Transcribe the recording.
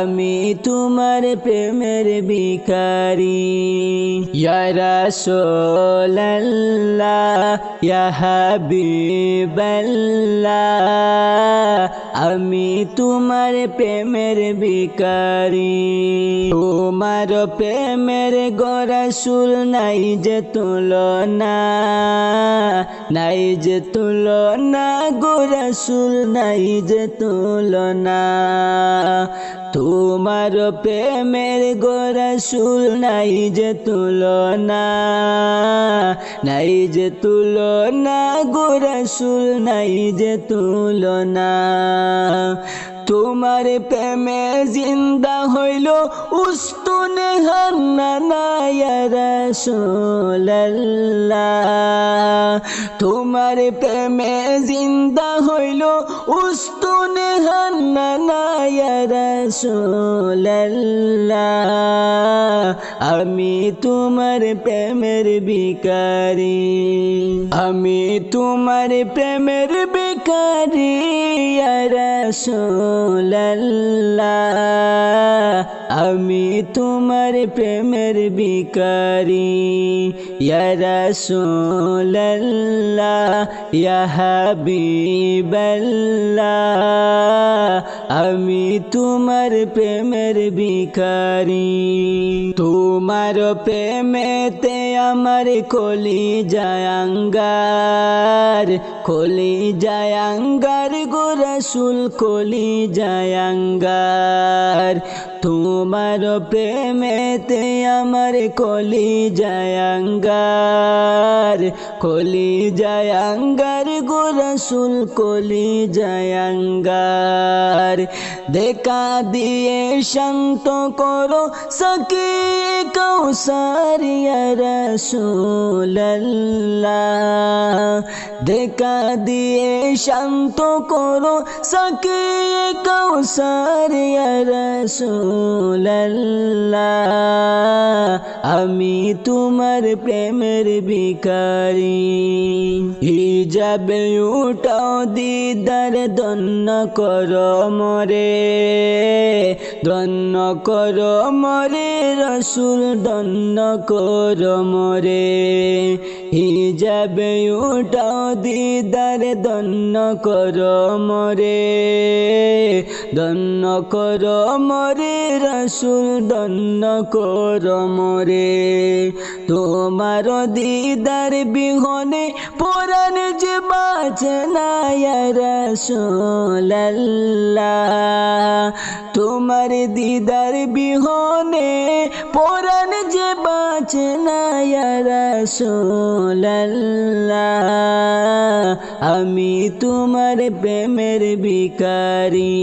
আমি তোমার প্রেমের বিকারি রসোল্লাহ হাবিবাল্লাহ, আমি তোমার প্রেমের বিকারি তোমার প্রেমের গরসুল নাই যে তুলনা, নাই যে তুলনা গোরসুল নাই যে তুলনা। তোমার প্রেমের গোরসুল নাই যে তুলনা নাই যে তুলনা গোরসুল নাই যে তুলনা। তোমার প্রেমে জিন্দা হইল উস্তুনে রসোল্লাহ তোমার প্রেমে জিন্দা হইল উস্তুনে রসোল্লাহ আমি তোমার প্রেমের বিকারি আমি তোমার প্রেমের বিকারি রসোল্লাহ আমি তোমার প্রেমের বিকারি রসোল্লাহ হাবিবাল্লাহ আমি তোমার প্রেমের বিকারি তোমার প্রেমেতে আমার কলি জায়াঙ্গার কলি জায়াঙ্গার গোরসুল কলি জায়াঙ্গার তোমার প্রেমেতে আমার কলি জায়াঙ্গার কলি জায়াঙ্গার গোরসুল কলি জায়াঙ্গার দেখা দিয়ে শান্ত করো সকি কৌসারিয়া রসুল্লাহ দেখা দিয়ে শান্ত করো সকি কৌসারিয়া রসুল্লাহ আমি তোমার প্রেমের বিকারি হিজাবে উঠাও দিদার দন্ন কর মরে দন্ন কর মরে, রসুল দন্ন কর মরে। হিজাবে উঠাও, দিদার দন্ন কর মরে। দন্ন কর মরে, রসুল দন্ন কর মরে। তোমার দিদার বিহনে পুরান যে বাচনায় রসোল্লাহ তোমার দিদার বিহনে পুরান যে বাচনায় না আমি তোমার প্রেমের বিকারি